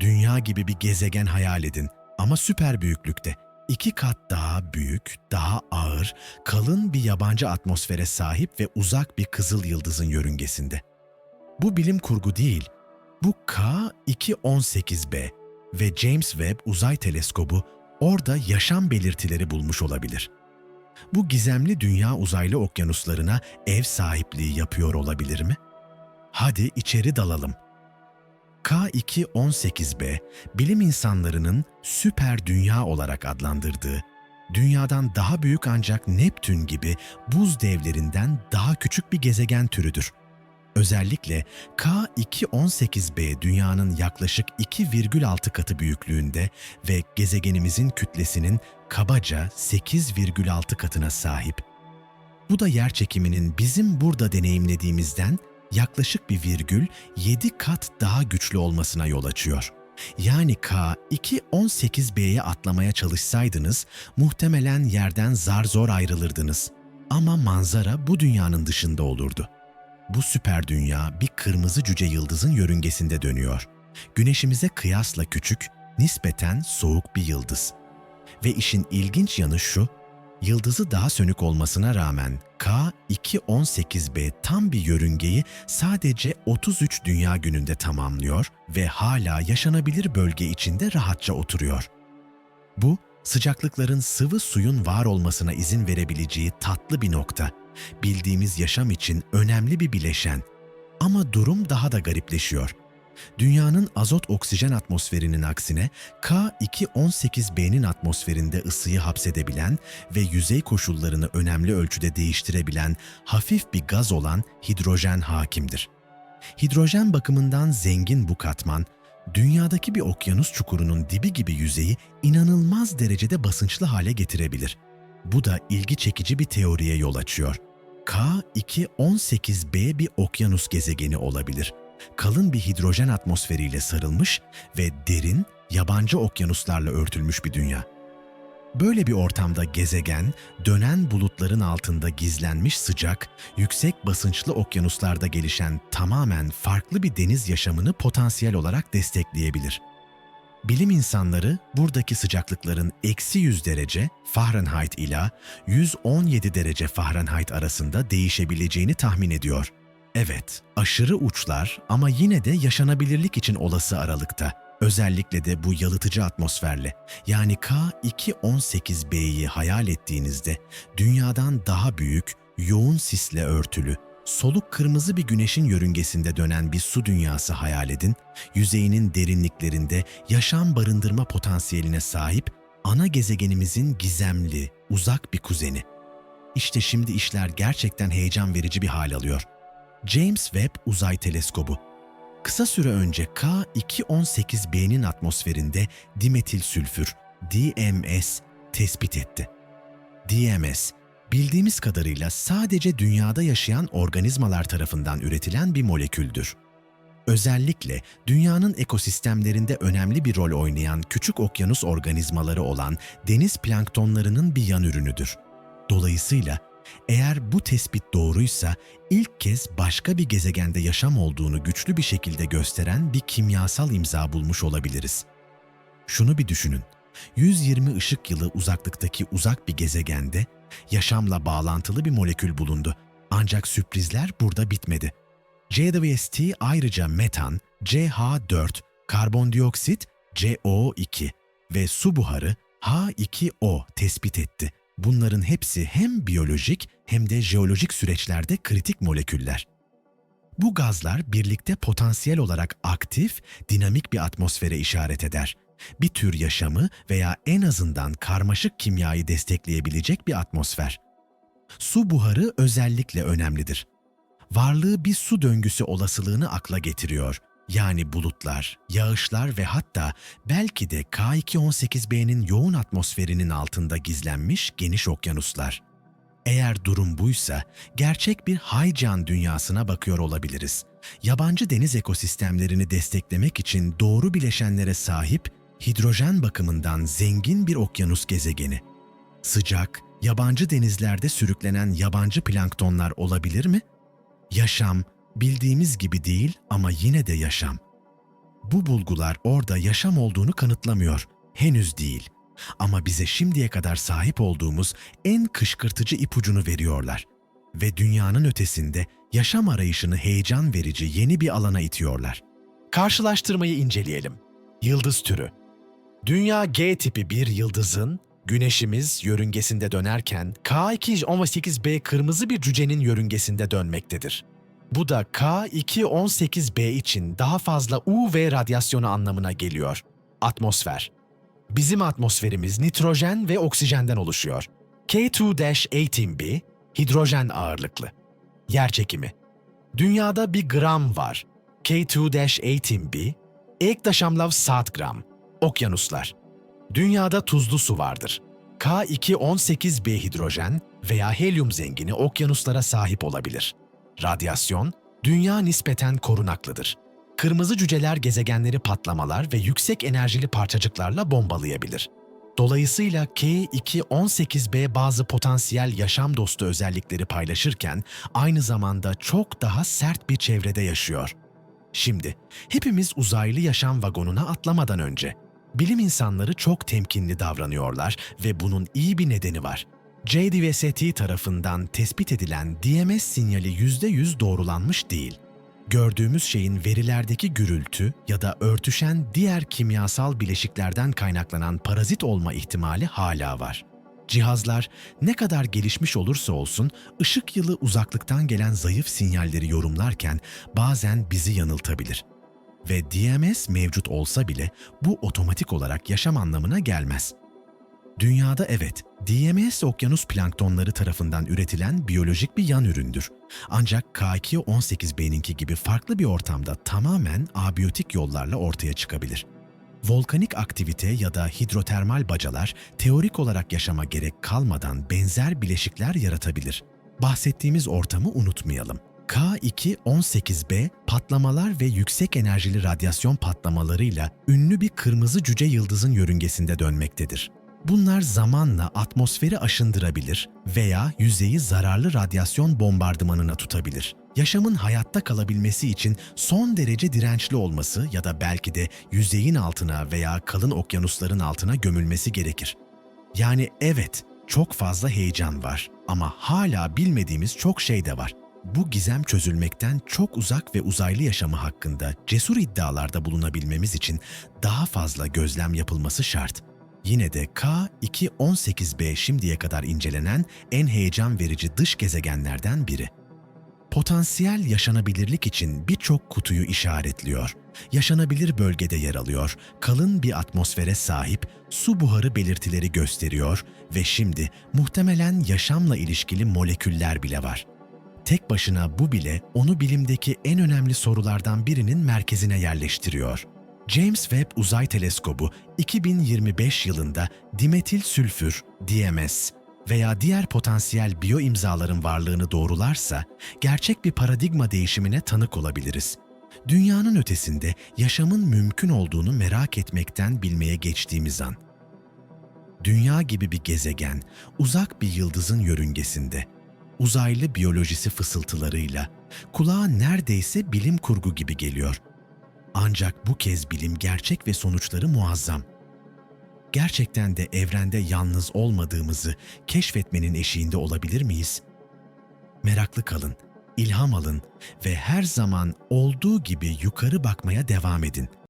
Dünya gibi bir gezegen hayal edin ama süper büyüklükte. İki kat daha büyük, daha ağır, kalın bir yabancı atmosfere sahip ve uzak bir kızıl yıldızın yörüngesinde. Bu bilim kurgu değil. Bu K218b ve James Webb Uzay Teleskobu orada yaşam belirtileri bulmuş olabilir. Bu gizemli dünya uzaylı okyanuslarına ev sahipliği yapıyor olabilir mi? Hadi içeri dalalım. K218b, bilim insanlarının süper dünya olarak adlandırdığı, dünyadan daha büyük ancak Neptün gibi buz devlerinden daha küçük bir gezegen türüdür. Özellikle K218b dünyanın yaklaşık 2,6 katı büyüklüğünde ve gezegenimizin kütlesinin kabaca 8,6 katına sahip. Bu da yer çekiminin bizim burada deneyimlediğimizden yaklaşık bir virgül 7 kat daha güçlü olmasına yol açıyor. Yani K218b'ye atlamaya çalışsaydınız muhtemelen yerden zar zor ayrılırdınız. Ama manzara bu dünyanın dışında olurdu. Bu süper dünya bir kırmızı cüce yıldızın yörüngesinde dönüyor. Güneşimize kıyasla küçük, nispeten soğuk bir yıldız. Ve işin ilginç yanı şu, yıldızı daha sönük olmasına rağmen K218b tam bir yörüngeyi sadece 33 dünya gününde tamamlıyor ve hala yaşanabilir bölge içinde rahatça oturuyor. Bu, sıcaklıkların sıvı suyun var olmasına izin verebileceği tatlı bir nokta. Bildiğimiz yaşam için önemli bir bileşen. Ama durum daha da garipleşiyor. Dünyanın azot oksijen atmosferinin aksine K218b'nin atmosferinde ısıyı hapsedebilen ve yüzey koşullarını önemli ölçüde değiştirebilen hafif bir gaz olan hidrojen hakimdir. Hidrojen bakımından zengin bu katman, dünyadaki bir okyanus çukurunun dibi gibi yüzeyi inanılmaz derecede basınçlı hale getirebilir. Bu da ilgi çekici bir teoriye yol açıyor. K218b bir okyanus gezegeni olabilir kalın bir hidrojen atmosferiyle sarılmış ve derin, yabancı okyanuslarla örtülmüş bir dünya. Böyle bir ortamda gezegen, dönen bulutların altında gizlenmiş sıcak, yüksek basınçlı okyanuslarda gelişen tamamen farklı bir deniz yaşamını potansiyel olarak destekleyebilir. Bilim insanları buradaki sıcaklıkların eksi 100 derece Fahrenheit ile 117 derece Fahrenheit arasında değişebileceğini tahmin ediyor. Evet, aşırı uçlar ama yine de yaşanabilirlik için olası aralıkta. Özellikle de bu yalıtıcı atmosferle yani K218b'yi hayal ettiğinizde dünyadan daha büyük, yoğun sisle örtülü, soluk kırmızı bir güneşin yörüngesinde dönen bir su dünyası hayal edin, yüzeyinin derinliklerinde yaşam barındırma potansiyeline sahip ana gezegenimizin gizemli, uzak bir kuzeni. İşte şimdi işler gerçekten heyecan verici bir hal alıyor. James Webb Uzay Teleskobu kısa süre önce K218b'nin atmosferinde dimetil sülfür DMS tespit etti. DMS, bildiğimiz kadarıyla sadece dünyada yaşayan organizmalar tarafından üretilen bir moleküldür. Özellikle dünyanın ekosistemlerinde önemli bir rol oynayan küçük okyanus organizmaları olan deniz planktonlarının bir yan ürünüdür. Dolayısıyla eğer bu tespit doğruysa ilk kez başka bir gezegende yaşam olduğunu güçlü bir şekilde gösteren bir kimyasal imza bulmuş olabiliriz. Şunu bir düşünün. 120 ışık yılı uzaklıktaki uzak bir gezegende yaşamla bağlantılı bir molekül bulundu. Ancak sürprizler burada bitmedi. JWST ayrıca metan, CH4, karbondioksit, CO2 ve su buharı H2O tespit etti. Bunların hepsi hem biyolojik hem de jeolojik süreçlerde kritik moleküller. Bu gazlar birlikte potansiyel olarak aktif, dinamik bir atmosfere işaret eder. Bir tür yaşamı veya en azından karmaşık kimyayı destekleyebilecek bir atmosfer. Su buharı özellikle önemlidir. Varlığı bir su döngüsü olasılığını akla getiriyor yani bulutlar, yağışlar ve hatta belki de K218b'nin yoğun atmosferinin altında gizlenmiş geniş okyanuslar. Eğer durum buysa gerçek bir haycan dünyasına bakıyor olabiliriz. Yabancı deniz ekosistemlerini desteklemek için doğru bileşenlere sahip, hidrojen bakımından zengin bir okyanus gezegeni. Sıcak, yabancı denizlerde sürüklenen yabancı planktonlar olabilir mi? Yaşam, bildiğimiz gibi değil ama yine de yaşam. Bu bulgular orada yaşam olduğunu kanıtlamıyor. Henüz değil. Ama bize şimdiye kadar sahip olduğumuz en kışkırtıcı ipucunu veriyorlar. Ve dünyanın ötesinde yaşam arayışını heyecan verici yeni bir alana itiyorlar. Karşılaştırmayı inceleyelim. Yıldız türü. Dünya G tipi bir yıldızın Güneşimiz yörüngesinde dönerken K2-18b kırmızı bir cücenin yörüngesinde dönmektedir. Bu da K2-18b için daha fazla UV radyasyonu anlamına geliyor. Atmosfer. Bizim atmosferimiz nitrojen ve oksijenden oluşuyor. K2-18b hidrojen ağırlıklı. Yerçekimi. Dünyada bir gram var. K2-18b ek daşamlav saat gram. Okyanuslar. Dünyada tuzlu su vardır. K2-18b hidrojen veya helyum zengini okyanuslara sahip olabilir. Radyasyon, dünya nispeten korunaklıdır. Kırmızı cüceler gezegenleri patlamalar ve yüksek enerjili parçacıklarla bombalayabilir. Dolayısıyla K2-18b bazı potansiyel yaşam dostu özellikleri paylaşırken aynı zamanda çok daha sert bir çevrede yaşıyor. Şimdi hepimiz uzaylı yaşam vagonuna atlamadan önce bilim insanları çok temkinli davranıyorlar ve bunun iyi bir nedeni var. JDVST tarafından tespit edilen DMS sinyali %100 doğrulanmış değil. Gördüğümüz şeyin verilerdeki gürültü ya da örtüşen diğer kimyasal bileşiklerden kaynaklanan parazit olma ihtimali hala var. Cihazlar ne kadar gelişmiş olursa olsun ışık yılı uzaklıktan gelen zayıf sinyalleri yorumlarken bazen bizi yanıltabilir. Ve DMS mevcut olsa bile bu otomatik olarak yaşam anlamına gelmez. Dünyada evet, DMS okyanus planktonları tarafından üretilen biyolojik bir yan üründür. Ancak K2-18b'ninki gibi farklı bir ortamda tamamen abiyotik yollarla ortaya çıkabilir. Volkanik aktivite ya da hidrotermal bacalar teorik olarak yaşama gerek kalmadan benzer bileşikler yaratabilir. Bahsettiğimiz ortamı unutmayalım. K2-18b patlamalar ve yüksek enerjili radyasyon patlamalarıyla ünlü bir kırmızı cüce yıldızın yörüngesinde dönmektedir. Bunlar zamanla atmosferi aşındırabilir veya yüzeyi zararlı radyasyon bombardımanına tutabilir. Yaşamın hayatta kalabilmesi için son derece dirençli olması ya da belki de yüzeyin altına veya kalın okyanusların altına gömülmesi gerekir. Yani evet, çok fazla heyecan var ama hala bilmediğimiz çok şey de var. Bu gizem çözülmekten çok uzak ve uzaylı yaşamı hakkında cesur iddialarda bulunabilmemiz için daha fazla gözlem yapılması şart. Yine de K2-18b şimdiye kadar incelenen en heyecan verici dış gezegenlerden biri. Potansiyel yaşanabilirlik için birçok kutuyu işaretliyor. Yaşanabilir bölgede yer alıyor, kalın bir atmosfere sahip, su buharı belirtileri gösteriyor ve şimdi muhtemelen yaşamla ilişkili moleküller bile var. Tek başına bu bile onu bilimdeki en önemli sorulardan birinin merkezine yerleştiriyor. James Webb Uzay Teleskobu 2025 yılında dimetil sülfür, DMS veya diğer potansiyel biyo imzaların varlığını doğrularsa gerçek bir paradigma değişimine tanık olabiliriz. Dünyanın ötesinde yaşamın mümkün olduğunu merak etmekten bilmeye geçtiğimiz an. Dünya gibi bir gezegen, uzak bir yıldızın yörüngesinde, uzaylı biyolojisi fısıltılarıyla, kulağa neredeyse bilim kurgu gibi geliyor. Ancak bu kez bilim gerçek ve sonuçları muazzam. Gerçekten de evrende yalnız olmadığımızı keşfetmenin eşiğinde olabilir miyiz? Meraklı kalın, ilham alın ve her zaman olduğu gibi yukarı bakmaya devam edin.